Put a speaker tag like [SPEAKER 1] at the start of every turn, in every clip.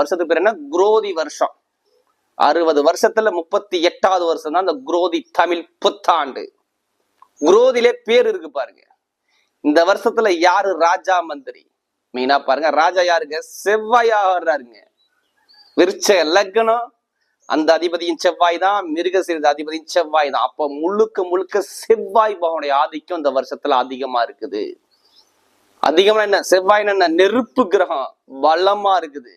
[SPEAKER 1] வருஷத்துக்கு பேர் என்ன? குரோதி வருஷம். அறுபது வருஷத்துல முப்பத்தி எட்டாவது வருஷம் தான் இந்த குரோதி தமிழ் புத்தாண்டு. குரோதிலே பேர் இருக்கு பாருங்க. இந்த வருஷத்துல யாரு ராஜா மந்திரி? மெயினா பாருங்க. ராஜா யாருங்க? செவ்வாயா வர்றாருங்க. விருச்ச லக்னம். அந்த அதிபதியின் செவ்வாய் தான். மிருகசீரத அதிபதியின் செவ்வாய் தான். அப்ப முழுக்க முழுக்க செவ்வாய் பகவனுடைய ஆதிக்கம் இந்த வருஷத்துல அதிகமா இருக்குது. அதிகமா என்ன? செவ்வாய் என்ன? நெருப்பு கிரகம். வளமா இருக்குது.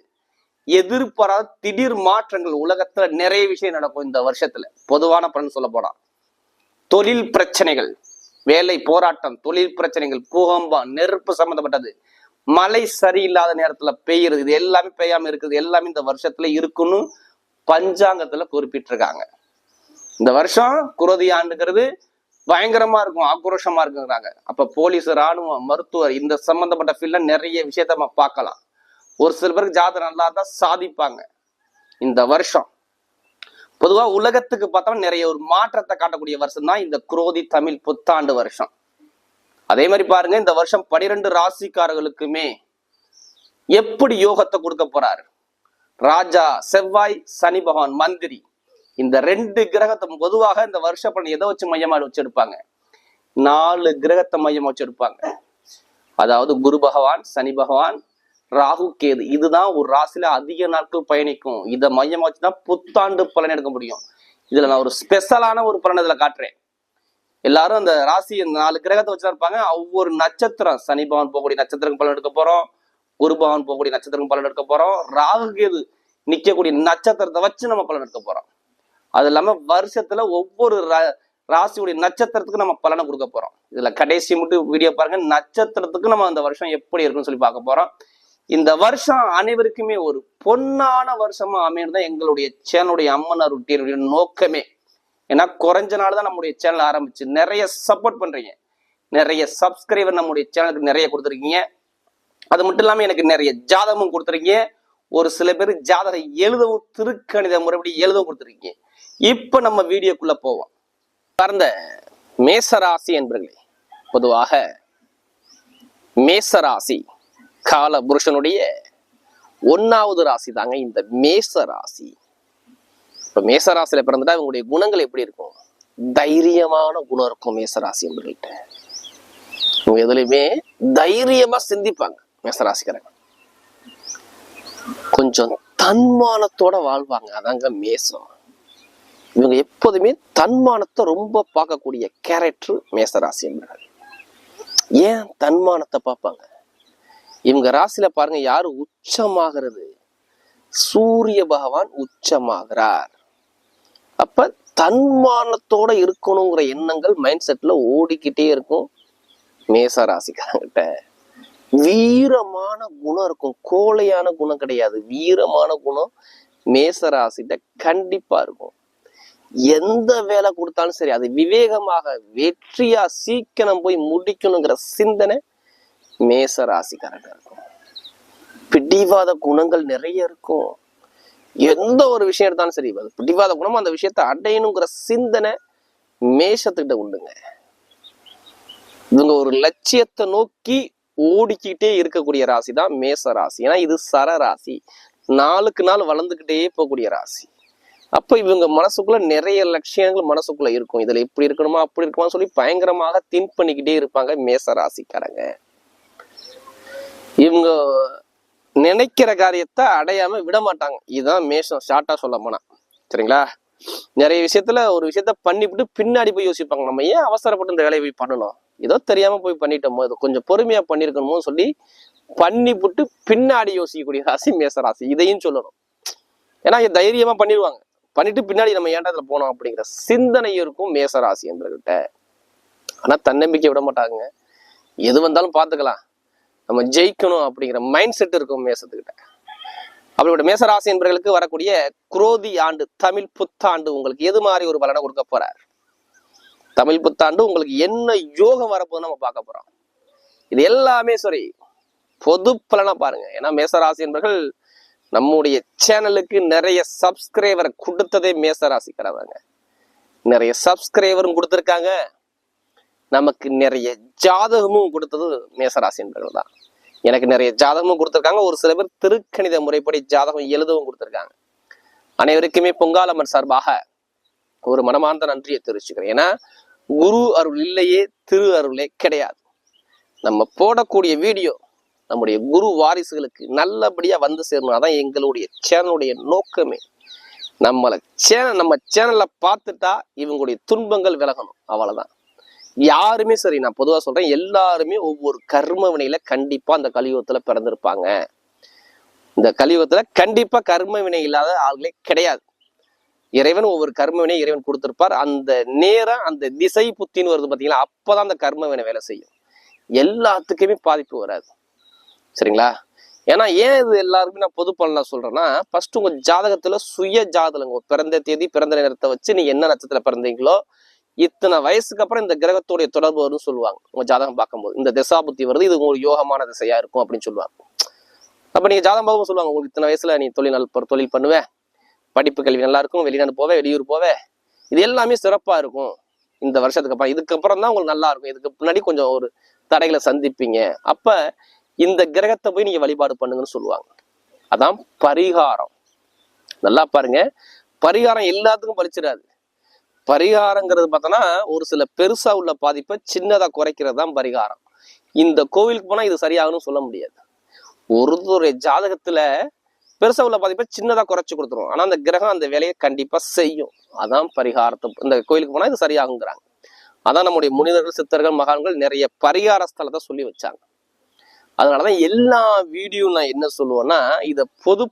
[SPEAKER 1] எதிர்பாராத திடீர் மாற்றங்கள் உலகத்துல நிறைய விஷயம் நடக்கும் இந்த வருஷத்துல. பொதுவான பலன் சொல்ல போனா. தொழில் பிரச்சனைகள் வேலை போராட்டம் தொழில் பிரச்சனைகள் பூகம்பம் நெருப்பு சம்பந்தப்பட்டது. மழை சரியில்லாத நேரத்துல பெய்யுறது இது எல்லாமே பெய்யாம இருக்குது எல்லாமே இந்த வருஷத்துல இருக்குன்னு பஞ்சாங்கத்துல குறிப்பிட்டிருக்காங்க. இந்த வருஷம் குருதி ஆண்டுங்கிறது பயங்கரமா இருக்கும் ஆக்ரோஷமா இருக்குங்கிறாங்க. அப்ப போலீஸ் ராணுவம் மருத்துவர் இந்த சம்பந்தப்பட்ட ஃபீல்ட்ல நிறைய விஷயத்த நம்ம பார்க்கலாம். ஒரு சில பேருக்கு ஜாதகம் நல்லா தான் சாதிப்பாங்க. இந்த வருஷம். பொதுவாக உலகத்துக்கு பார்த்தா நிறைய ஒரு மாற்றத்தை காட்டக்கூடிய வருஷம் தான் இந்த குரோதி தமிழ் புத்தாண்டு வருஷம். அதே மாதிரி பாருங்க இந்த வருஷம் பனிரெண்டு ராசிக்காரர்களுக்குமே எப்படி யோகத்தை கொடுக்க போறாரு? ராஜா செவ்வாய் சனி பகவான் மந்திரி. இந்த ரெண்டு கிரகத்தை பொதுவாக இந்த வருஷ பலன் எதை வச்சு மையமா வச்சிருப்பாங்க நாலு கிரகத்தை மையமா வச்சிருப்பாங்க அதாவது குரு பகவான் சனி பகவான் ராகு கேது. இதுதான் ஒரு ராசியில அதிக நாட்கள் பயணிக்கும். இதை மையமா வச்சுதான் புத்தாண்டு பலன் எடுக்க முடியும். இதுல நான் ஒரு ஸ்பெஷலான ஒரு பலன் இதுல காட்டுறேன். எல்லாரும் அந்த ராசி இந்த நாலு கிரகத்தை வச்சு இருப்பாங்க. ஒவ்வொரு நட்சத்திரம் சனி பவன் போகக்கூடிய நட்சத்திரம் பலன் எடுக்க போறோம். குரு பவன் போகக்கூடிய நட்சத்திரம் பலன் எடுக்க போறோம். ராகு கேது நிக்கக்கூடிய நட்சத்திரத்தை வச்சு நம்ம பலன் எடுக்க போறோம். அது இல்லாம வருஷத்துல ஒவ்வொரு ரா- ராசியுடைய நட்சத்திரத்துக்கு நம்ம பலனை கொடுக்க போறோம். இதுல கடைசி மட்டும் வீடியோ பாருங்க. நட்சத்திரத்துக்கு நம்ம அந்த வருஷம் எப்படி இருக்குன்னு சொல்லி பார்க்க போறோம். இந்த வருஷம் அனைவருக்குமே ஒரு பொன்னான வருஷமா அமையறது தான் எங்களுடைய சேனலுடைய அம்மன் அருட்டியனுடைய நோக்கமே. ஏன்னா குறைஞ்ச நாள் தான் நம்முடைய சேனல் ஆரம்பிச்சு. நிறைய சப்போர்ட் பண்றீங்க. நிறைய சப்ஸ்கிரைபர் நம்முடைய சேனலுக்கு நிறைய கொடுத்துருக்கீங்க. அது மட்டும் இல்லாமல் எனக்கு நிறைய ஜாதகமும் கொடுத்துருக்கீங்க. ஒரு சில பேர் ஜாதகம் எழுதவும் திருக்கணித முறைப்படி எழுதவும் கொடுத்துருக்கீங்க. இப்போ நம்ம வீடியோக்குள்ள போவோம். சார்ந்த மேசராசி என்பர்களே பொதுவாக மேசராசி கால புருஷனுடைய ஒன்னாவது ராசி தாங்க இந்த மேச ராசி. இப்ப மேச ராசியில பிறந்துட்டா இவங்களுடைய குணங்கள் எப்படி இருக்கும்? தைரியமான குணம் இருக்கும் மேச ராசி என்பர்கள்ட்ட இவங்க எதுலையுமே தைரியமா சிந்திப்பாங்க மேச ராசிக்காரங்க. கொஞ்சம் தன்மானத்தோட வாழ்வாங்க. அதாங்க மேசம். இவங்க எப்போதுமே தன்மானத்தை ரொம்ப பார்க்கக்கூடிய கேரக்டர் மேசராசி என்பர்கள் ஏன் தன்மானத்தை பார்ப்பாங்க? இவங்க ராசியில பாருங்க யாரு உச்சமாகிறது? சூரிய பகவான் உச்சமாகிறார். அப்ப தன்மானத்தோட இருக்கணுங்கிற எண்ணங்கள் மைண்ட் செட்ல ஓடிக்கிட்டே இருக்கும் மேச ராசிக்காரங்கிட்ட வீரமான குணம் இருக்கும். கோழையான குணம் கிடையாது. வீரமான குணம் மேச ராசிட்ட கண்டிப்பா இருக்கும். எந்த வேலை கொடுத்தாலும் சரி அது விவேகமாக வெற்றியா சீக்கிரம் போய் முடிக்கணுங்கிற சிந்தனை மேச ராசிக்காரங்க இருக்கும் பிடிவாத குணங்கள் நிறைய இருக்கும். எந்த ஒரு விஷயம் எடுத்தாலும் சரி அது பிடிவாத குணம் அந்த விஷயத்தை அடையணுங்கிற சிந்தனை மேஷத்துக்கிட்ட உண்டுங்க. இவங்க ஒரு லட்சியத்தை நோக்கி ஓடிக்கிட்டே இருக்கக்கூடிய ராசி தான் மேச ராசி ஏன்னா இது சர ராசி நாளுக்கு நாள் வளர்ந்துக்கிட்டே போகக்கூடிய ராசி. அப்போ இவங்க மனசுக்குள்ள நிறைய லட்சியங்கள் மனசுக்குள்ள இருக்கும். இதுல இப்படி இருக்கணுமா அப்படி இருக்குமான்னு சொல்லி பயங்கரமாக திங்க் பண்ணிக்கிட்டே இருப்பாங்க மேச ராசிக்காரங்க இவங்க நினைக்கிற காரியத்தை அடையாம விட மாட்டாங்க. இதுதான் மேஷம். ஷார்ட்டா சொல்ல போனா. சரிங்களா? நிறைய விஷயத்துல ஒரு விஷயத்த பண்ணிவிட்டு பின்னாடி போய் யோசிப்பாங்க. நம்ம ஏன் அவசரப்பட்டு இந்த வேலையை போய் பண்ணணும்? ஏதோ தெரியாம போய் பண்ணிட்டோமோ? இது கொஞ்சம் பொறுமையா பண்ணிருக்கணுமோ சொல்லி பண்ணிவிட்டு பின்னாடி யோசிக்கக்கூடிய ராசி மேச ராசி. இதையும் சொல்லணும். ஏன்னா இது தைரியமா பண்ணிடுவாங்க. பண்ணிட்டு பின்னாடி நம்ம ஏன்டா இதுல போனோம் அப்படிங்கிற சிந்தனை இருக்கும் மேச ராசி என்பவர்கிட்ட. ஆனா தன்னம்பிக்கை விட மாட்டாங்க. எது வந்தாலும் பார்த்துக்கலாம். நம்ம ஜெயிக்கணும் அப்படிங்கிற மைண்ட் செட் இருக்கும் மேசத்துக்கிட்ட. அப்படிப்பட்ட மேசராசி என்பர்களுக்கு வரக்கூடிய குரோதி ஆண்டு தமிழ் புத்தாண்டு உங்களுக்கு எது மாதிரி ஒரு பலனை கொடுக்க போறார்? தமிழ் புத்தாண்டு உங்களுக்கு என்ன யோகம் வரப்போகுது நம்ம பார்க்க போறோம். இது எல்லாமே சரி பொது பலனா பாருங்க. ஏன்னா மேசராசி என்பவர்கள் நம்முடைய சேனலுக்கு நிறைய சப்ஸ்கிரைபரை கொடுத்ததே மேசராசிக்கிறவங்க நிறைய சப்ஸ்கிரைபரும் கொடுத்துருக்காங்க. நமக்கு நிறைய ஜாதகமும் கொடுத்தது மேசராசி என்பர்கள் தான் எனக்கு நிறைய ஜாதகமும் கொடுத்துருக்காங்க. ஒரு சில பேர் திருக்கணித முறைப்படி ஜாதகம் எழுதவும் கொடுத்துருக்காங்க. அனைவருக்குமே பொங்காலம்மன் சார்பாக ஒரு மனமார்ந்த நன்றியை தெரிவிச்சுக்கிறேன். ஏன்னா குரு அருள் இல்லையே திரு அருளே கிடையாது. நம்ம போடக்கூடிய வீடியோ நம்முடைய குரு வாரிசுகளுக்கு நல்லபடியா வந்து சேரணும் அதான் எங்களுடைய சேனலுடைய நோக்கமே. நம்மளை சேனல் நம்ம சேனல்ல பார்த்துட்டா இவங்களுடைய துன்பங்கள் விலகணும். அவ்வளவுதான். யாருமே சரி நான் பொதுவா சொல்றேன் எல்லாருமே ஒவ்வொரு கர்ம வினையில கண்டிப்பா அந்த கலியுகத்துல பிறந்திருப்பாங்க. இந்த கலியுகத்துல கண்டிப்பா கர்ம வினை இல்லாத ஆள்களே கிடையாது. இறைவன் ஒவ்வொரு கர்ம வினை இறைவன் கொடுத்திருப்பார். அந்த நேரம் அந்த திசை புத்தின்னு வருது பாத்தீங்களா அப்பதான் அந்த கர்ம வினை வேலை செய்யும். எல்லாத்துக்குமே பாதிப்பு வராது. சரிங்களா? ஏன்னா ஏன் இது எல்லாருக்குமே நான் பொது பலனா சொல்றேன்னா ஃபர்ஸ்ட் உங்க ஜாதகத்துல சுய ஜாதகம் பிறந்த தேதி பிறந்த நேரத்தை வச்சு நீங்க என்ன நட்சத்திரம் பிறந்தீங்களோ இத்தனை வயசுக்கு அப்புறம் இந்த கிரகத்துடைய தொடர்பு வரும்னு சொல்லுவாங்க. உங்க ஜாதகம் பார்க்கும்போது. இந்த திசாபுத்தி வருது இது உங்களுக்கு யோகமான திசையா இருக்கும் அப்படின்னு சொல்லுவாங்க. அப்ப நீங்க ஜாதகம் பார்க்கும் சொல்லுவாங்க உங்களுக்கு இத்தனை வயசுல நீ தொழில் நல்ல தொழில் பண்ணுவ. படிப்பு கல்வி நல்லா இருக்கும் வெளிநாடு போவே வெளியூர் போவே. இது எல்லாமே சிறப்பா இருக்கும். இந்த வருஷத்துக்கு அப்புறம் இதுக்கப்புறம் தான் உங்களுக்கு நல்லா இருக்கும். இதுக்கு முன்னாடி கொஞ்சம் ஒரு தடைகளை சந்திப்பீங்க. அப்ப இந்த கிரகத்தை போய் நீங்க வழிபாடு பண்ணுங்கன்னு சொல்லுவாங்க. அதான் பரிகாரம். நல்லா பாருங்க. பரிகாரம் எல்லாத்துக்கும் பலிச்சிடாது பரிகாரங்கிறது பார்த்தோன்னா ஒரு சில பெருசா உள்ள பாதிப்பை சின்னதா குறைக்கிறது தான் பரிகாரம். இந்த கோவிலுக்கு போனா இது சரியாகணும்னு சொல்ல முடியாது. ஒருத்தருடைய ஜாதகத்துல பெருசா உள்ள பாதிப்பை சின்னதா குறைச்சு கொடுத்துரும். ஆனா அந்த கிரகம் அந்த வேலையை கண்டிப்பா செய்யும். அதான் பரிகாரத்தை இந்த கோயிலுக்கு போனா இது சரியாகுங்கிறாங்க. அதான் நம்முடைய முனிவர்கள் சித்தர்கள் மகான்கள் நிறைய பரிகார ஸ்தலத்தை சொல்லி வச்சாங்க. அதனால தான் எல்லா வீடியோ நான் என்ன சொல்லுவேன்னா இதை பொது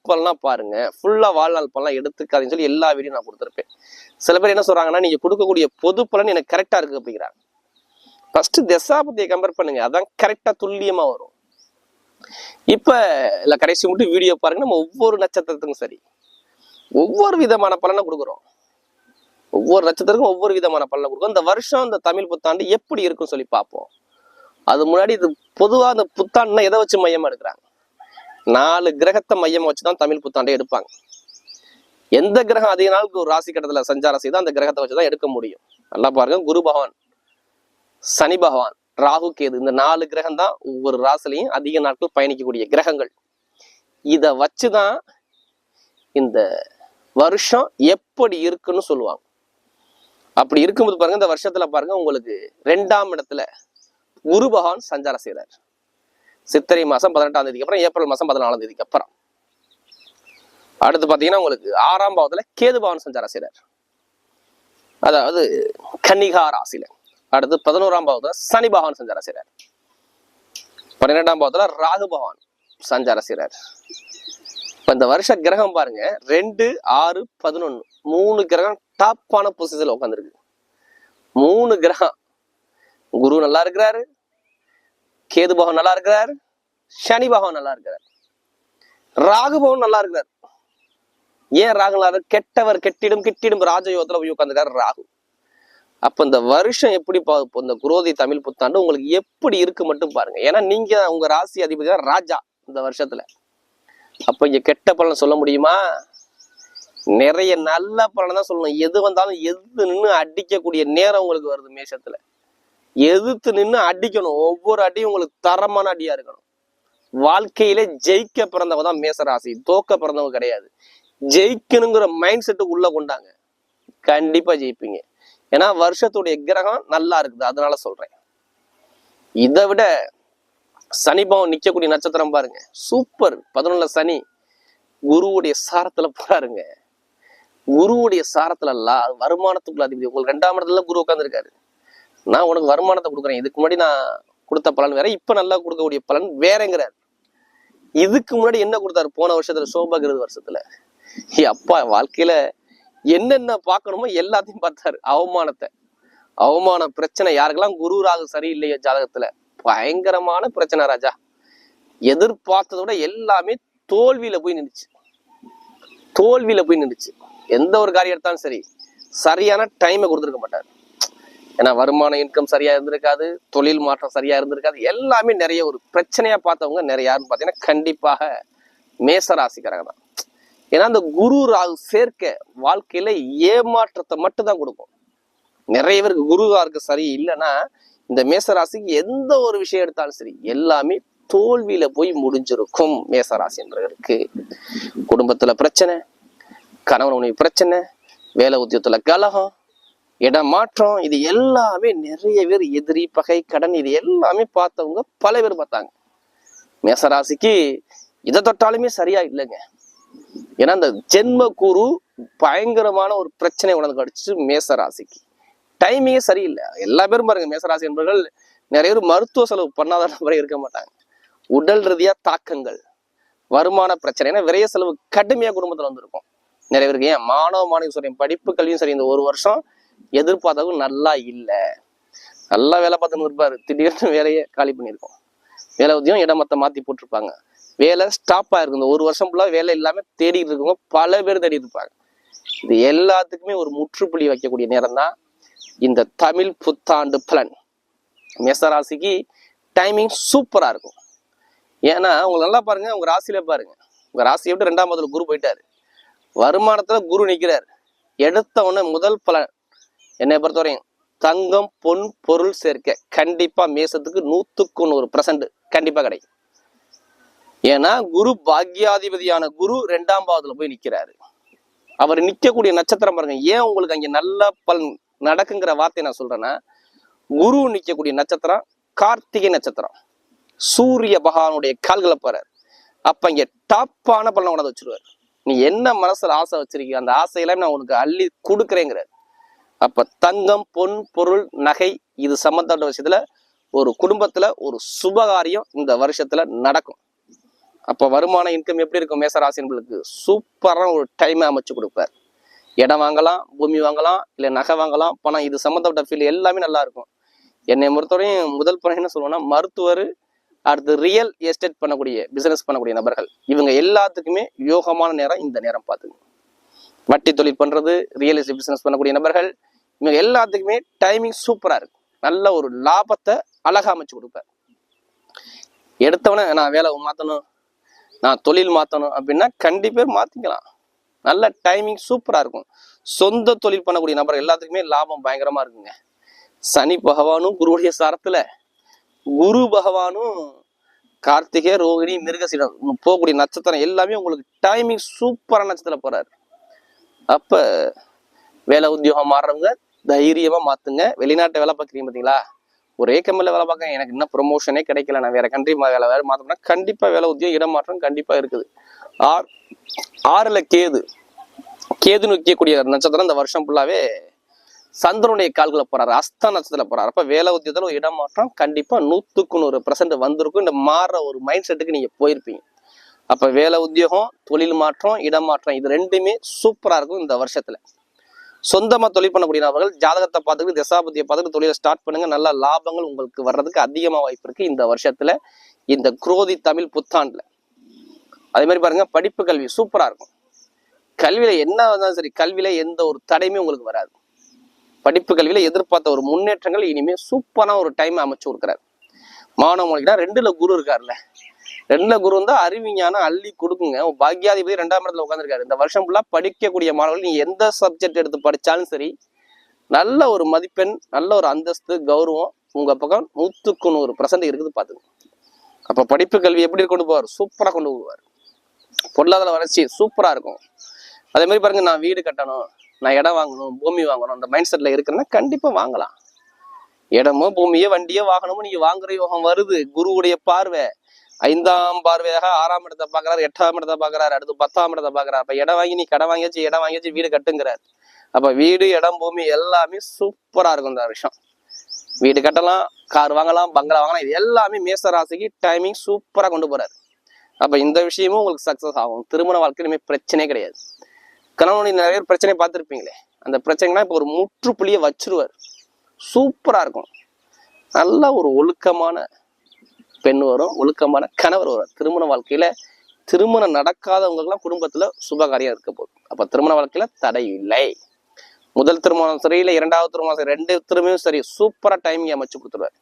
[SPEAKER 1] பாருங்க. ஃபுல்லாக வாழ்நாள் பல்லாம் எடுத்துக்காதுன்னு சொல்லி எல்லா வீடியோ நான் கொடுத்துருப்பேன். சில பேர் என்ன சொல்கிறாங்கன்னா நீங்கள் கொடுக்கக்கூடிய பொது பலன் எனக்கு கரெக்டாக இருக்குது அப்படிங்கிறாங்க. ஃபஸ்ட்டு தசாபத்தியை கம்பேர் பண்ணுங்க. அதான் கரெக்டாக துல்லியமாக வரும். இப்போ இல்லை கடைசி மட்டும் வீடியோ பாருங்க. நம்ம ஒவ்வொரு நட்சத்திரத்துக்கும் சரி. ஒவ்வொரு விதமான பலனை கொடுக்குறோம். ஒவ்வொரு நட்சத்திரத்துக்கும் ஒவ்வொரு விதமான பலனை கொடுக்கும் இந்த வருஷம் இந்த தமிழ் புத்தாண்டு எப்படி இருக்கும்னு சொல்லி பார்ப்போம். அது முன்னாடி இது பொதுவா அந்த புத்தாண்டுனா எதை வச்சு மையமா எடுக்கிறாங்க? நாலு கிரகத்தை மையமா வச்சுதான் தமிழ் புத்தாண்டை எடுப்பாங்க. எந்த கிரகம் அதிக நாளுக்கு ஒரு ராசி கட்டத்தில் சஞ்சாரம் செய்தோ அந்த கிரகத்தை வச்சுதான் எடுக்க முடியும். நல்லா பாருங்க குரு பகவான் சனி பகவான் ராகு கேது இந்த நாலு கிரகம் தான் ஒவ்வொரு ராசிலையும் அதிக நாட்கள் பயணிக்கக்கூடிய கிரகங்கள். இத வச்சுதான் இந்த வருஷம் எப்படி இருக்குன்னு சொல்லுவாங்க. அப்படி இருக்கும்போது பாருங்க இந்த வருஷத்துல பாருங்க உங்களுக்கு ரெண்டாம் இடத்துல குரு பகவான் சஞ்சாரம் செய்றார் சித்திரை மாசம் பதினெட்டாம் தேதிக்கு அப்புறம் ஏப்ரல் மாசம் பதினாலாம் தேதிக்கு அப்புறம். அடுத்து பாத்தீங்கன்னா உங்களுக்கு ஆறாம் பாவத்துல கேது பகவான் சஞ்சாரம் செய்றார் அதாவது கன்னிகா ராசியில். அடுத்து பதினோராம் பாவத்துல சனி பகவான் சஞ்சாரம் செய்கிறார் பன்னிரெண்டாம் பாவத்துல ராகு பகவான் சஞ்சாரம் செய்கிறார் இப்போ இந்த வருஷ கிரகம் பாருங்க ரெண்டு ஆறு பதினொன்னு மூணு கிரகம் டாப்பான பொசிஷனில் உட்காந்துருக்கு மூணு கிரகம் குரு நல்லா இருக்கிறாரு கேது பகவான் நல்லா இருக்கிறார் சனி பகவான் நல்லா இருக்கிறார் ராகு பகவான் நல்லா இருக்கிறார் ஏன் ராகு நல்லா கெட்டவர் கெட்டிடும் கிட்டிடும் ராஜயோகத்துல போய் உட்காந்துருக்காரு ராகு. அப்ப இந்த வருஷம் எப்படி இந்த குரோதி தமிழ் புத்தாண்டு உங்களுக்கு எப்படி இருக்கு மட்டும் பாருங்க. ஏன்னா நீங்க உங்க ராசி அதிபதி தான் ராஜா இந்த வருஷத்துல. அப்ப இங்க கெட்ட பலன் சொல்ல முடியுமா? நிறைய நல்ல பலன் தான் சொல்லணும். எது வந்தாலும் எது நின்று அடிக்கக்கூடிய நேரம் உங்களுக்கு வருது மேஷத்துல. எதிர்த்து நின்று அடிக்கணும். ஒவ்வொரு அடியும் உங்களுக்கு தரமான அடியா இருக்கணும். வாழ்க்கையில ஜெயிக்க பிறந்தவங்க தான் மேசராசி. தோக்க பிறந்தவங்க கிடையாது. ஜெயிக்கணுங்கிற மைண்ட் செட்டு உள்ள கொண்டாங்க. கண்டிப்பா ஜெயிப்பீங்க. ஏன்னா வருஷத்துடைய கிரகம் நல்லா இருக்குது. அதனால சொல்றேன். இதை விட சனி பவன் நிக்கக்கூடிய நட்சத்திரம் பாருங்க. சூப்பர் பதினொன்னுல சனி குருவுடைய சாரத்துல போறாருங்க. குருவுடைய சாரத்துல வருமானத்துக்குள்ள அதிபதி. உங்களுக்கு ரெண்டாம் இடத்துல குரு உட்காந்துருக்காரு நான் உனக்கு வருமானத்தை கொடுக்குறேன். இதுக்கு முன்னாடி நான் கொடுத்த பலன் வேற இப்ப நல்லா கொடுக்கக்கூடிய பலன் வேறங்கிறார். இதுக்கு முன்னாடி என்ன கொடுத்தாரு? போன வருஷத்துல சோபாகிறது வருஷத்துல. அப்பா வாழ்க்கையில என்னென்ன பார்க்கணுமோ எல்லாத்தையும் பார்த்தாரு. அவமானத்தை. அவமான பிரச்சனை யாருக்கெல்லாம் குரு ராகு சரியில்லையோ ஜாதகத்துல? பயங்கரமான பிரச்சனை ராஜா. எதிர்பார்த்ததோட விட எல்லாமே தோல்வியில போய் நின்றுச்சு தோல்வியில போய் நின்றுச்சு எந்த ஒரு காரியம் எடுத்தாலும் சரி சரியான டைமை கொடுத்துருக்க மாட்டார். ஏன்னா வருமான இன்கம் சரியா இருந்திருக்காது தொழில் மாற்றம் சரியா இருந்திருக்காது எல்லாமே நிறைய ஒரு பிரச்சனையா பார்த்தவங்க நிறைய யாருன்னு பார்த்தீங்கன்னா கண்டிப்பாக மேசராசிக்காரங்க தான். ஏன்னா அந்த குரு ராகு சேர்க்க வாழ்க்கையில ஏமாற்றத்தை மட்டும் தான் கொடுக்கும். நிறைய பேருக்கு குரு ராகு சரி இல்லைன்னா இந்த மேசராசிக்கு எந்த ஒரு விஷயம் எடுத்தாலும் சரி எல்லாமே தோல்வியில போய் முடிஞ்சிருக்கும் மேசராசின்றவருக்கு. குடும்பத்துல பிரச்சனை கணவன் உணவு பிரச்சனை வேலை உத்தியத்துல கலகம் இடமாற்றம் இது எல்லாமே நிறைய பேர் எதிரி பகை கடன் இது எல்லாமே பார்த்தவங்க பல பேர் பார்த்தாங்க. மேசராசிக்கு இதை தொட்டாலுமே சரியா இல்லைங்க. ஏன்னா இந்த ஜென்ம கூறு பயங்கரமான ஒரு பிரச்சனை உணர்ந்து கடிச்சு மேசராசிக்கு. டைமிங்கே சரியில்லை. எல்லா பேரும் பாருங்க மேசராசி என்பவர்கள் நிறைய பேர் மருத்துவ செலவு பண்ணாத நபரே இருக்க மாட்டாங்க. உடல் ரீதியா தாக்கங்கள் வருமான பிரச்சனை ஏன்னா விரைய செலவு கடுமையா குடும்பத்துல வந்திருக்கும். நிறைய பேருக்கு ஏன்? மாணவ மாணவி சொல்றேன் படிப்பு கல்வியும் சரி இந்த ஒரு வருஷம் எதிர்பார்த்தவும் நல்லா இல்லை. நல்லா வேலை பார்த்துன்னு இருப்பாரு திடீர்னு வேலையை காலி பண்ணியிருக்கோம். வேலை உத்தியம் இடமத்த மாத்தி போட்டிருப்பாங்க. வேலை ஸ்டாப் ஆயிருக்கு. இந்த ஒரு வருஷம் ஃபுல்லா வேலை இல்லாம தேடிட்டு இருக்கவங்க பல பேர் தேடிட்டு இருப்பாங்க. இது எல்லாத்துக்குமே ஒரு முற்றுப்புள்ளி வைக்கக்கூடிய நேரம் தான் இந்த தமிழ் புத்தாண்டு பலன். மேசராசிக்கு டைமிங் சூப்பரா இருக்கும். ஏன்னா உங்களுக்கு நல்லா பாருங்க. உங்க ராசியில பாருங்க. உங்க ராசியை விட்டு ரெண்டாம் முதல்ல குரு போயிட்டாரு. வருமானத்துல குரு நிற்கிறார் எடுத்த உடனே முதல் பலன் என்னை பொறுத்தவரையும் தங்கம் பொன் பொருள் சேர்க்க கண்டிப்பா மேசத்துக்கு நூத்துக்கு நூறு பர்சன்ட் கண்டிப்பா கிடைக்கும். ஏன்னா குரு பாக்யாதிபதியான குரு ரெண்டாம் பாவத்துல போய் நிக்கிறாரு. அவர் நிக்கக்கூடிய நட்சத்திரம் பாருங்க ஏன் உங்களுக்கு அங்க நல்ல பலன் நடக்குங்கிற வார்த்தை நான் சொல்றேன்னா குரு நிக்கக்கூடிய நட்சத்திரம் கார்த்திகை நட்சத்திரம். சூரிய பகவானுடைய கால்களை போறாரு. அப்ப இங்க டாப்பான பலனை உணர்ந்து வச்சிருவாரு. நீ என்ன மனசுல ஆசை வச்சிருக்கீங்க அந்த ஆசையெல்லாம் நான் உனக்கு அள்ளி கொடுக்குறேங்கிறார். அப்ப தங்கம் பொன் பொருள் நகை இது சம்பந்தப்பட்ட விஷயத்துல ஒரு குடும்பத்துல ஒரு சுபகாரியம் இந்த வருஷத்துல நடக்கும். அப்ப வருமான இன்கம் எப்படி இருக்கும்? மேசராசின்களுக்கு சூப்பரான ஒரு டைமை அமைச்சு கொடுப்பார். இடம் வாங்கலாம் பூமி வாங்கலாம் இல்ல நகை வாங்கலாம் பணம் இது சம்மந்தப்பட்ட ஃபீல் எல்லாமே நல்லா இருக்கும். என்னை பொறுத்தவரையும் முதல் பணம் என்ன சொல்லுவோம்னா மருத்துவர் அடுத்து ரியல் எஸ்டேட் பண்ணக்கூடிய பிசினஸ் பண்ணக்கூடிய நபர்கள். இவங்க எல்லாத்துக்குமே யோகமான நேரம் இந்த நேரம் பார்த்துங்க வட்டி தொழில் பண்றது ரியல் எஸ்டேட் பிசினஸ் பண்ணக்கூடிய நபர்கள் இவங்க எல்லாத்துக்குமே டைமிங் சூப்பராக இருக்கும் நல்ல ஒரு லாபத்தை அழகா அமைச்சு கொடுப்பேன் எடுத்தவனே நான் வேலை மாற்றணும் நான் தொழில் மாற்றணும் அப்படின்னா கண்டிப்பாக மாற்றிக்கலாம் நல்ல டைமிங் சூப்பராக இருக்கும். சொந்த தொழில் பண்ணக்கூடிய நபர் எல்லாத்துக்குமே லாபம் பயங்கரமாக இருக்குங்க. சனி பகவானும் குருவுடைய சாரத்தில் குரு பகவானும் கார்த்திகை ரோகிணி மிருகசீடம் போகக்கூடிய நட்சத்திரம் எல்லாமே உங்களுக்கு டைமிங் சூப்பரான நட்சத்திரம் போறாரு. அப்ப வேலை உத்தியோகம் மாறுறவங்க தைரியமா மாத்துங்க. வெளிநாட்டை வேலை பார்க்குறீங்க பார்த்தீங்களா? ஒரே கம்பெனியில் வேலை பார்க்க எனக்கு இன்னும் ப்ரொமோஷனே கிடைக்கல. நான் வேற கண்ட்ரி வேலை வேலை மாற்றோம்னா கண்டிப்பாக வேலை உத்தியோகம் இடமாற்றம் கண்டிப்பாக இருக்குது. ஆர் ஆறுல கேது. கேது நோக்கியக்கூடிய நட்சத்திரம் இந்த வருஷம் ஃபுல்லாவே சந்திரனுடைய கால்களை போறாரு. அஸ்த நட்சத்திரத்துல போறாரு. அப்ப வேலை உத்தியத்துல ஒரு இடமாற்றம் கண்டிப்பா நூத்துக்கு நூறு பர்சன்ட் வந்திருக்கும். இந்த மாறுற ஒரு மைண்ட் செட்டுக்கு நீங்க போயிருப்பீங்க. அப்ப வேலை உத்தியோகம் தொழில் மாற்றம் இடமாற்றம் இது ரெண்டுமே சூப்பரா இருக்கும் இந்த வருஷத்துல. சொந்தமாக தொழில் பண்ணக்கூடிய நபர்கள் ஜாதகத்தை பார்த்துட்டு திசாபதியை பார்த்துட்டு தொழிலை ஸ்டார்ட் பண்ணுங்க. நல்ல லாபங்கள் உங்களுக்கு வர்றதுக்கு அதிகமாக வாய்ப்பு இருக்கு இந்த வருஷத்துல. இந்த குரோதி தமிழ் புத்தாண்டுல. அதே மாதிரி பாருங்க படிப்பு கல்வி சூப்பரா இருக்கும். கல்வியில என்ன வந்தாலும் சரி கல்வியில எந்த ஒரு தடையுமே உங்களுக்கு வராது. படிப்பு கல்வியில எதிர்பார்த்த ஒரு முன்னேற்றங்கள் இனிமே சூப்பரான ஒரு டைம் அமைச்சு கொடுக்குறாரு. மாணவ மொழினா ரெண்டுல குரு இருக்காருல்ல. ரெண்டுல குரு வந்து அறிவிஞானம் அள்ளி கொடுக்குங்க. பாக்யாதிபதி ரெண்டாம் இடத்துல உட்காந்துருக்காரு இந்த வருஷம் ஃபுல்லாக படிக்கக்கூடிய மாணவர்கள் நீ எந்த சப்ஜெக்ட் எடுத்து படித்தாலும் சரி நல்ல ஒரு மதிப்பெண் நல்ல ஒரு அந்தஸ்து கௌரவம் உங்க பக்கம் நூற்றுக்கு நூறு பர்சன்ட் இருக்குது பார்த்துங்க அப்போ படிப்பு கல்வி எப்படி கொண்டு போவார்? சூப்பராக கொண்டு போவார். பொருளாதார வளர்ச்சி சூப்பரா இருக்கும். அதே மாதிரி பாருங்க நான் வீடு கட்டணும் நான் இடம் வாங்கணும் பூமி வாங்கணும் அந்த மைண்ட் செட்ல இருக்கிறேன்னா கண்டிப்பாக வாங்கலாம். இடமோ பூமியோ வண்டியோ வாகனமோ நீங்க வாங்குற யோகம் வருது. குருவுடைய பார்வை ஐந்தாம் பார்வையாக ஆறாம் இடத்தை பாக்குறாரு எட்டாம் இடத்தை பாக்குறாரு அடுத்து பத்தாம் இடத்தை பாக்குறாரு அப்ப இடம் வாங்கி நீ கடை வாங்கியாச்சு இடம் வாங்கியாச்சு வீடு கட்டுங்கிறாரு. அப்ப வீடு இடம் பூமி எல்லாமே சூப்பரா இருக்கும் இந்த வருஷம் வீடு கட்டலாம் கார் வாங்கலாம் பங்களா வாங்கலாம் இது எல்லாமே மேச ராசிக்கு டைமிங் சூப்பரா கொண்டு போறாரு. அப்ப இந்த விஷயமும் உங்களுக்கு சக்சஸ் ஆகும். திருமண வாழ்க்கையிலுமே பிரச்சனையே கிடையாது. கணவனுடைய நிறைய பேர் பிரச்சனை பார்த்துருப்பீங்களே அந்த பிரச்சனைலாம் இப்போ ஒரு முற்றுப்புள்ளியை வச்சிருவார். சூப்பராக இருக்கும். நல்ல ஒரு ஒழுக்கமான பெண் வரும் ஒழுக்கமான கணவர் வரும். திருமண வாழ்க்கையில திருமணம் நடக்காதவங்களுக்குலாம் குடும்பத்துல சுபகாரியம் இருக்க போகுது. அப்ப திருமண வாழ்க்கையில தடை இல்லை. முதல் திருமணம் சரி இல்லை இரண்டாவது திருமணம் சரி ரெண்டு திரும்பியும் சரி சூப்பரா டைமிங் அமைச்சு கொடுத்துருவாரு.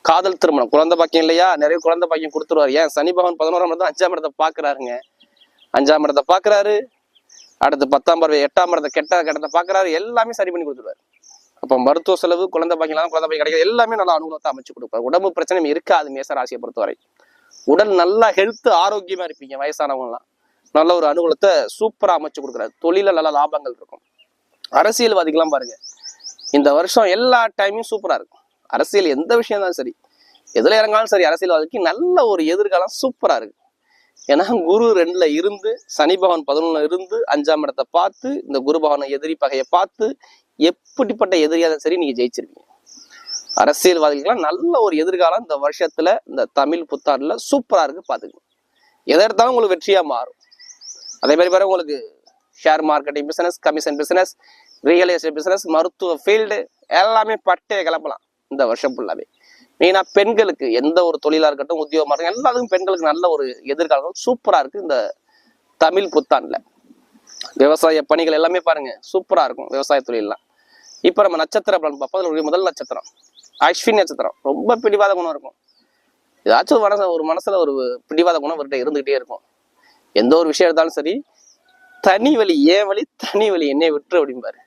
[SPEAKER 1] காதல் திருமணம் குழந்தை பாக்கியம் இல்லையா? நிறைய குழந்தை பாக்கியம் கொடுத்துருவாரு. ஏன்? சனி பகவான் பதினோராம் இடத்துல அஞ்சாம் இடத்தை பாக்குறாருங்க. அஞ்சாம் இடத்தை பாக்குறாரு. அடுத்து பத்தாம் பருவ எட்டாம் இடத்தை கெட்ட இடத்தை பாக்குறாரு. எல்லாமே சரி பண்ணி கொடுத்துருவாரு. அப்ப மருத்துவ செலவு குழந்தை பாக்கியெல்லாம் குழந்தை பாக்கி கிடைக்கிறது எல்லாமே நல்லா அனுகூலத்தை அமைச்சு கொடுப்பாரு. உடம்பு பிரச்சனை இருக்காது மேசராசியை பொறுத்தவரை. உடல் நல்லா ஹெல்த் ஆரோக்கியமா இருப்பீங்க வயசானவங்கலாம். நல்ல ஒரு அனுகூலத்தை சூப்பரா அமைச்சு கொடுக்குறாரு. தொழில நல்ல லாபங்கள் இருக்கும். அரசியல்வாதிகள்லாம் பாருங்க இந்த வருஷம் எல்லா டைமும் சூப்பரா இருக்கும். அரசியல் எந்த விஷயம் தான் சரி எதுல இறங்காலும் சரி அரசியல்வாதிக்கு நல்ல ஒரு எதிர்காலம் சூப்பரா இருக்கு. ஏன்னா குரு ரெண்டுல இருந்து சனி பகவான் பதினொன்னுல இருந்து அஞ்சாம் இடத்தை பார்த்து இந்த குரு பகவானை எதிரி பகையை பார்த்து எப்படிப்பட்ட எதிரியாக சரி நீங்க ஜெயிச்சிருக்கீங்க அரசியல்வாதிகள்லாம் நல்ல ஒரு எதிர்காலம் இந்த வருஷத்துல இந்த தமிழ் புத்தாண்டுல சூப்பரா இருக்கு பாத்துக்கணும் எதை எடுத்தாலும் உங்களுக்கு வெற்றியா மாறும். அதே மாதிரி பாருங்க உங்களுக்கு share marketing business commission business real estate business மருத்துவ ஃபீல்டு எல்லாமே பட்டையை கிளப்பலாம் இந்த வருஷம் ஃபுல்லாவே மெயினா பெண்களுக்கு எந்த ஒரு தொழிலா இருக்கட்டும் உத்தியோகமா இருக்கட்டும் எல்லாத்துக்கும் பெண்களுக்கு நல்ல ஒரு எதிர்காலம் சூப்பரா இருக்கு இந்த தமிழ் புத்தாண்டுல. விவசாய பணிகள் எல்லாமே பாருங்க சூப்பரா இருக்கும் விவசாய தொழிலெலாம். இப்போ நம்ம நட்சத்திர பலன் பார்ப்போம். அதில் முதல் நட்சத்திரம். அஸ்வின் நட்சத்திரம். ரொம்ப பிடிவாத குணம் இருக்கும். ஏதாச்சும் ஒரு மனசு ஒரு மனசுல ஒரு பிடிவாத குணம் அவர்கிட்ட இருந்துகிட்டே இருக்கும். எந்த ஒரு விஷயம் இருந்தாலும் சரி தனி வழி ஏன் வழி தனி வழி என்னை விட்டுரு அப்படிம்பாரு.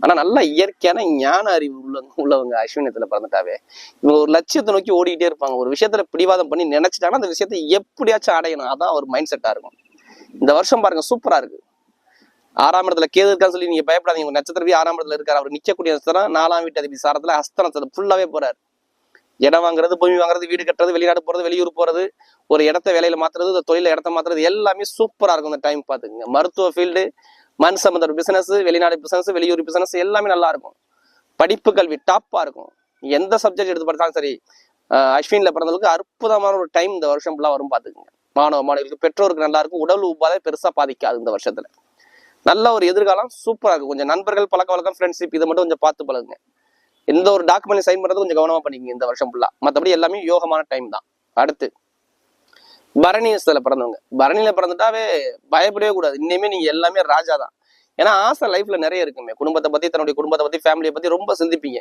[SPEAKER 1] ஆனா நல்லா இயற்கையான ஞான அறிவு உள்ளவங்க உள்ளவங்க அஸ்வினத்துல பிறந்துட்டாவே. இவங்க ஒரு லட்சியத்தை நோக்கி ஓடிக்கிட்டே இருப்பாங்க. ஒரு விஷயத்துல பிடிவாதம் பண்ணி நினைச்சிட்டாங்கன்னா அந்த விஷயத்தை எப்படியாச்சும் அடையணும். அதான் ஒரு மைண்ட் செட்டா இருக்கும். இந்த வருஷம் பாருங்க சூப்பரா இருக்கு. ஆறாம் இடத்துல கேது இருக்கான்னு சொல்லி நீங்க பயப்படாதீங்க. உங்க நட்சத்திரவி ஆறாம் இடத்துல இருக்காரு. அவர் நிக்கக்கூடிய நட்சத்திரம் நாலாம் வீட்டு அதிபதி சாரத்துல அஸ்தனத்துல ஃபுல்லாவே போறாரு. இடம் வாங்குறது பூமி வாங்குறது வீடு கட்டுறது வெளிநாடு போறது வெளியூர் போறது ஒரு இடத்த வேலையில மாத்துறது இந்த தொழில இடத்த மாத்துறது எல்லாமே சூப்பரா இருக்கும் இந்த டைம் பாத்துக்கங்க மருத்துவ ஃபீல்டு மண் சம்பந்த பிசினஸ் வெளிநாடு பிசினஸ் வெளியூர் பிசினஸ் எல்லாமே நல்லா இருக்கும். படிப்பு கல்வி டாப்பா இருக்கும். எந்த சப்ஜெக்ட் எடுத்து படித்தாலும் சரி அஸ்வின்ல பிறந்தவங்களுக்கு அற்புதமான ஒரு டைம் இந்த வருஷம் ஃபுல்லா வரும் பாத்துக்கங்க மாணவ மாணவிகளுக்கு பெற்றோருக்கு நல்லா இருக்கும். உடல் உபாதை பெருசா பாதிக்காது இந்த வருஷத்துல. நல்ல ஒரு எதிர்காலம் சூப்பராக இருக்கும் கொஞ்சம் நண்பர்கள் பழக்க வழக்கம் ஃப்ரெண்ட்ஷிப் இதை மட்டும் கொஞ்சம் பார்த்து பழகுங்க. எந்த ஒரு டாக்குமெண்ட் சைன் பண்றது கொஞ்சம் கவனமாக பண்ணிக்கங்க இந்த வருஷம் ஃபுல்லாக மற்றபடி எல்லாமே யோகமான டைம் தான். அடுத்து பரணியஸ்தில பிறந்தவங்க. பரணியில் பிறந்துட்டாவே பயப்படவே கூடாது. இன்னுமே நீங்கள் எல்லாமே ராஜா தான். ஏன்னா ஆசை லைஃப்ல நிறைய இருக்குமே. குடும்பத்தை பத்தி தன்னுடைய குடும்பத்தை பத்தி ஃபேமிலியை பத்தி ரொம்ப சிந்திப்பீங்க.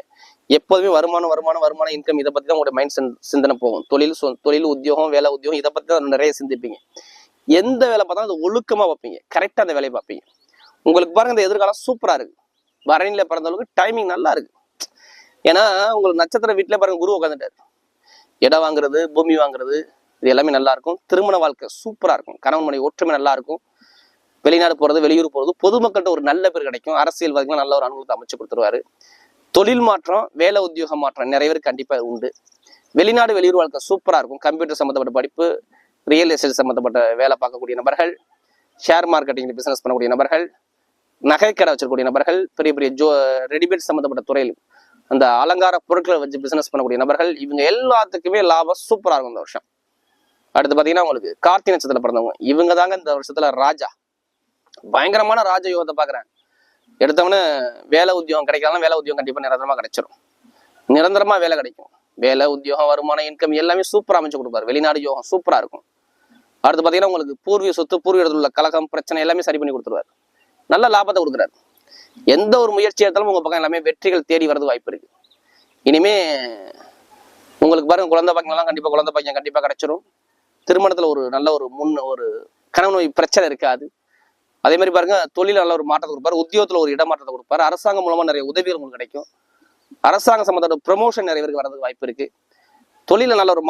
[SPEAKER 1] எப்போதுமே வருமானம் வருமானம் வருமானம் இன்கம் இதை பத்தி தான் உங்களுடைய மைண்ட் சிந்தனை போகும். தொழில் தொழில் உத்தியோகம் வேலை உத்தியோகம் இதை பத்தி தான் நிறைய சிந்திப்பீங்க. எந்த வேலை பார்த்தாலும் அது ஒழுக்கமா பார்ப்பீங்க. கரெக்டா அந்த வேலையை பார்ப்பீங்க. உங்களுக்கு பாருங்க இந்த எதிர்காலம் சூப்பரா இருக்கு. பரணியில பிறந்தவங்களுக்கு டைமிங் நல்லா இருக்கு. ஏன்னா உங்களுக்கு நட்சத்திர வீட்டுல பாருங்க குரு உட்காந்துட்டாரு இடம் வாங்குறது பூமி வாங்குறது இது எல்லாமே நல்லா இருக்கும். திருமண வாழ்க்கை சூப்பரா இருக்கும். கணவன் மனைவி ஒற்றுமை நல்லா இருக்கும். வெளிநாடு போறது வெளியூர் போறது பொதுமக்கள்கிட்ட ஒரு நல்ல பேர் கிடைக்கும். அரசியல்வாதிகள் நல்ல ஒரு அனுகூலத்தை அமைச்சு கொடுத்துருவாரு. தொழில் மாற்றம் வேலை உத்தியோக மாற்றம் நிறைய பேர் கண்டிப்பா உண்டு. வெளிநாடு வெளியூர் வாழ்க்கை சூப்பரா இருக்கும். கம்ப்யூட்டர் சம்மந்தப்பட்ட படிப்பு ரியல் எஸ்டேட் சம்மந்தப்பட்ட வேலை பார்க்கக்கூடிய நபர்கள் ஷேர் மார்க்கெட்டிங் பிசினஸ் பண்ணக்கூடிய நபர்கள் நகைக்கடை வச்சிருக்கக்கூடிய நபர்கள் பெரிய பெரிய ஜோ ரெடிமேட் சம்மந்தப்பட்ட துறையில் அந்த அலங்கார பொருட்களை வச்சு பிசினஸ் பண்ணக்கூடிய நபர்கள் இவங்க எல்லாத்துக்குமே லாபம் சூப்பரா இருக்கும் இந்த வருஷம். அடுத்து பாத்தீங்கன்னா உங்களுக்கு கார்த்தி நட்சத்திரத்தில் பிறந்தவங்க. இவங்க தாங்க இந்த வருஷத்துல ராஜா. பயங்கரமான ராஜ யோகத்தை பாக்குறேன். எடுத்தவொடனே வேலை உத்தியோகம் கிடைக்கலாம் வேலை உத்தியோகம் கண்டிப்பாக நிரந்தரமாக கிடைச்சிரும். நிரந்தரமா வேலை கிடைக்கும். வேலை உத்தியோகம் வருமானம் இன்கம் எல்லாமே சூப்பராக அமைச்சு கொடுப்பாரு. வெளிநாடு யோகம் சூப்பராக இருக்கும். அடுத்து பாத்தீங்கன்னா உங்களுக்கு பூர்வீக சொத்து பூர்வீகத்தில் உள்ள கலகம் பிரச்சனை எல்லாமே சரி பண்ணி கொடுத்துருவாரு. நல்ல லாபத்தை கொடுக்குறாரு. எந்த ஒரு முயற்சி எடுத்தாலும் உங்க பக்கம் எல்லாமே வெற்றிகள் தேடி வரது வாய்ப்பு இருக்கு. இனிமே உங்களுக்கு பாருங்க குழந்தை பாக்கியம் கண்டிப்பா குழந்தை பாக்கியம் கண்டிப்பா கிடைச்சிரும். திருமணத்துல ஒரு நல்ல ஒரு முன் ஒரு கணவன் நோய் பிரச்சனை இருக்காது. அதே மாதிரி பாருங்க தொழில் நல்ல ஒரு மாற்றத்தை கொடுப்பாரு. உத்தியோகத்துல ஒரு இடமாற்றத்தை கொடுப்பாரு. அரசாங்கம் மூலமா நிறைய உதவிகள் உங்களுக்கு கிடைக்கும். அரசாங்க சம்பந்தப்பட்ட ப்ரமோஷன் நிறைய பேருக்கு வரதுக்கு வாய்ப்பு இருக்கு. தொழில நல்ல ஒரு